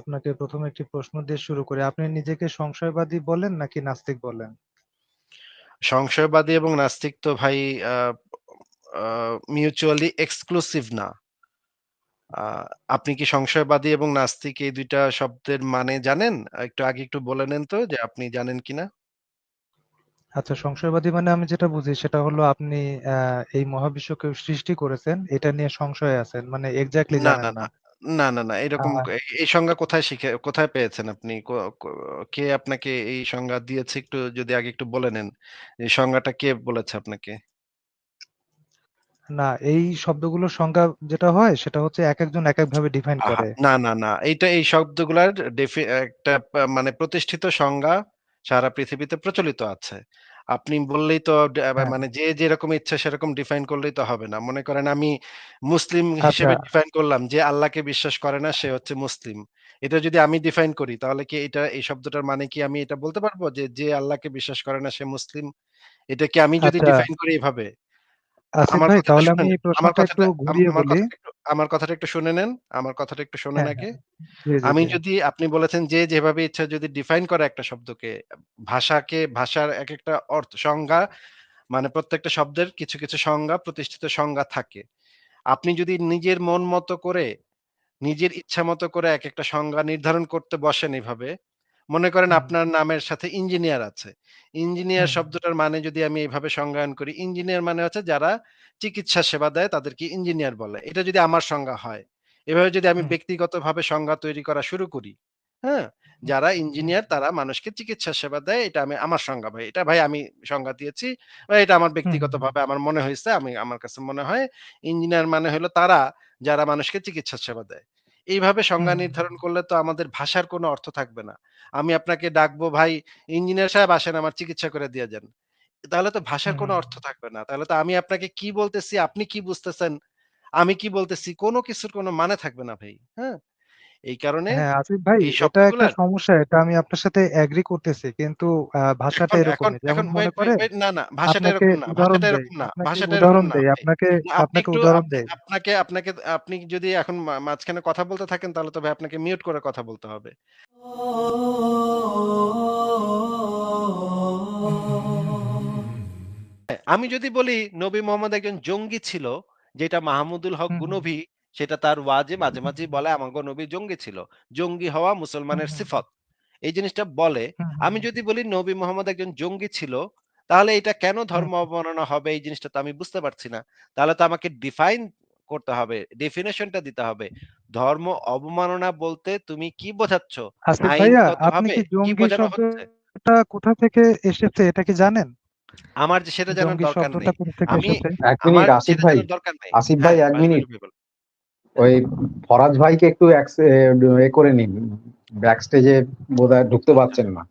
আপনাকে প্রথমে একটি প্রশ্ন দিয়ে শুরু করি। আপনি নিজেকে সংশয়বাদী বলেন নাকি নাস্তিক বলেন? সংশয়বাদী এবং নাস্তিক তো ভাই মিউচুয়ালি এক্সক্লুসিভ না। আপনি কি সংশয়বাদী এবং নাস্তিক এই দুইটা শব্দের মানে জানেন? একটু আগে একটু বলে নেন তো যে আপনি জানেন কিনা? আচ্ছা সংশয়বাদী মানে আমি যেটা বুঝি সেটা হলো আপনি এই মহাবিশ্বকে সৃষ্টি করেছেন, এটা নিয়ে সংশয় আছেন। মানে এক্সাক্টলি না, জানেন না, না। না। না। এরকম এই সংজ্ঞা কোথায় শিখে কোথায় পেয়েছেন আপনি? ক ক কে আপনাকে এই সংজ্ঞা দিয়েছে একটু যদি আগে একটু বলে নেন। এই সংজ্ঞাটা কে বলেছে আপনাকে? না, এই শব্দগুলোর সংজ্ঞা যেটা হয় সেটা হচ্ছে একেকজন একেকভাবে ডিফাইন আহা! করে। না, না, না। এইটা এই শব্দগুলার ডেফি একটা পা মানে প্রতিষ্ঠিত সংজ্ঞা সারা পৃথিবীতে প্রচলিত আছে। আপনি বললেই তো হ্যাঁ। মানে যে যেরকম ইচ্ছা সেরকম ডিফাইন করলেই তো হবে না। মনে করেন আমি মুসলিম আচ্ছা। হিসেবে ডিফাইন করলাম যে আল্লাহকে বিশ্বাস করে না সে হচ্ছে মুসলিম। এটা যদি আমি ডিফাইন করি তাহলে কি এটা এই শব্দটার মানে কি আমি এটা বলতে পারব যে, যে আল্লাহকে বিশ্বাস করে না সে মুসলিম? এটা কি আমি যদি আচ্ছা। ডিফাইন করি এভাবে? আসিফ আমার ভাই কথাটা তাহলে শুনে আমি। আমার প্রশ্নটা একটু কথাটা ঘুরিয়ে বলি। একটু আমার কথাটা একটু শুনে নেন। আমার কথাটা একটু শোনেন হ্যাঁ, আগে। হ্যাঁ। আমি যদি আপনি বলেছেন যে যেভাবে ইচ্ছা যদি ডিফাইন করে একটা শব্দকে, ভাষাকে ভাষার একেকটা অর্থ সংজ্ঞা মানে প্রত্যেকটা শব্দের কিছু, কিছু সংজ্ঞা প্রতিষ্ঠিত সংজ্ঞা থাকে। আপনি যদি নিজের মন মতো করে, নিজের ইচ্ছা মতো করে এক একটা সংজ্ঞা নির্ধারণ করতে বসেন এভাবে, মনে করেন আপনার নামের সাথে ইঞ্জিনিয়ার আছে। ইঞ্জিনিয়ার শব্দটার মানে যদি আমি এভাবে সংজ্ঞায়ন করি, ইঞ্জিনিয়ার মানে হচ্ছে যারা চিকিৎসা সেবা দেয় তাদেরকে ইঞ্জিনিয়ার বলে। এটা যদি আমার সংজ্ঞা হয়। এভাবে যদি আমি ব্যক্তিগতভাবে সংজ্ঞা তৈরি করা শুরু করি, হ্যাঁ? যারা ইঞ্জিনিয়ার তারা মানুষকে চিকিৎসা সেবা দেয়। এটা আমি আমার সংজ্ঞা ভাই। এটা ভাই আমি সংজ্ঞা দিয়েছি। বা এটা আমার ব্যক্তিগতভাবে আমার মনে হয়েছে আমি আমার কাছে মনে হয় ইঞ্জিনিয়ার মানে হলো তারা যারা মানুষকে চিকিৎসা সেবা দেয়। এইভাবে সংজ্ঞা নির্ধারণ করলে তো আমাদের ভাষার কোনো অর্থ থাকবে না। আমি আপনাকে ডাকবো, "ভাই ইঞ্জিনিয়ার সাহেব আসেন আমার চিকিৎসা করে দিয়ে যান।" তাহলে তো ভাষার কোনো অর্থ থাকবে না। তাহলে তো আমি আপনাকে কি বলতেছি, আপনি কি বুঝতেছেন, আমি কি বলতেছি, কোনো কিছুর কোনো মানে থাকবে না ভাই। হ্যাঁ? এই কারণে হ্যাঁ, আসিফ ভাই এই এটা একটা শব্দগুলার সমস্যা। এটা আমি আপনার সাথে এগ্রি করতেছি। কিন্তু ভাষাটা এখন এখন যেমন এখন মনে ওয়েট, ওয়েট, করেন ওয়েট না, না ভাষাটা আপনাকে এরকম না, উদাহরণ ভাষাটা এরকম না, আপনাকে ভাষাটা এরকম উদাহরণ না দেই, ভাই। আপনাকে আপনি আপনাকে একটু উদাহরণ দেই। আপনাকে আপনাকে আপনি যদি এখন মাঝখানে কথা বলতে থাকেন তাহলে তো ভাই আপনাকে মিউট করে কথা বলতে হবে। আমি যদি বলি নবী মোহাম্মদ একজন জঙ্গি ছিল, যেটা মাহমুদুল হক গুনবী সেটা তার ওয়াজে মাঝে, মাঝেই বলে আমাগো নবী জঙ্গি ছিল। জঙ্গি হওয়া মুসলমানের সিফত। এই জিনিসটা বলে। আমি যদি বলি নবী মোহাম্মদ একজন জঙ্গি ছিল, তাহলে এটা কেন ধর্ম অবমাননা হবে এই জিনিসটা তো আমি বুঝতে পারছি না। তাহলে তো আমাকে ডিফাইন করতে হবে। ডেফিনিশনটা দিতে হবে। ধর্ম অবমাননা বলতে তুমি কি বোঝাচ্ছ? আসিফ আপনি কি কি জঙ্গি শব্দটা কোথা থেকে এসেছে এটা কি জানেন? আমার যে সেটা জানার দরকার নেই। আমি আমার আসিফ সেটা ভাই, জানার দরকার নেই। আসিফ ভাই হ্যাঁ, এক মিনিট। ওই ফরাজ ভাইকে একটু এ করে নিন। ব্যাক স্টেজে বোধহয় ঢুকতে পারছেন না।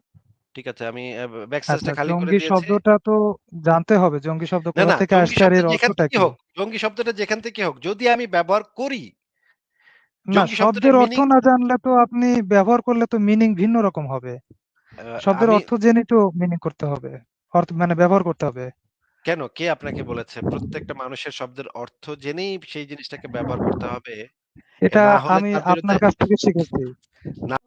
ঠিক আছে আমি ব্যাকস্টেজটা আচ্ছা খালি করে জঙ্গি শব্দটা তো জানতে হবে। জঙ্গি শব্দ কোথা থেকে আসছে আর এর অর্থটা কি? হোক, জঙ্গি শব্দটা যেখান থেকে হোক, যদি আমি ব্যবহার করি, না শব্দের অর্থ না জানলে তো আপনি ব্যবহার করলে তো মিনিং ভিন্ন রকম হবে। শব্দের অর্থ জেনেই তো মিনিং করতে হবে। অর্থ মানে ব্যবহার করতে হবে। কেন কে আপনাকে বলেছে প্রত্যেকটা মানুষের শব্দের অর্থ জেনেই সেই জিনিসটাকে ব্যবহার করতে হবে? এটা আমি আপনার কাছ থেকে শিখেছি। না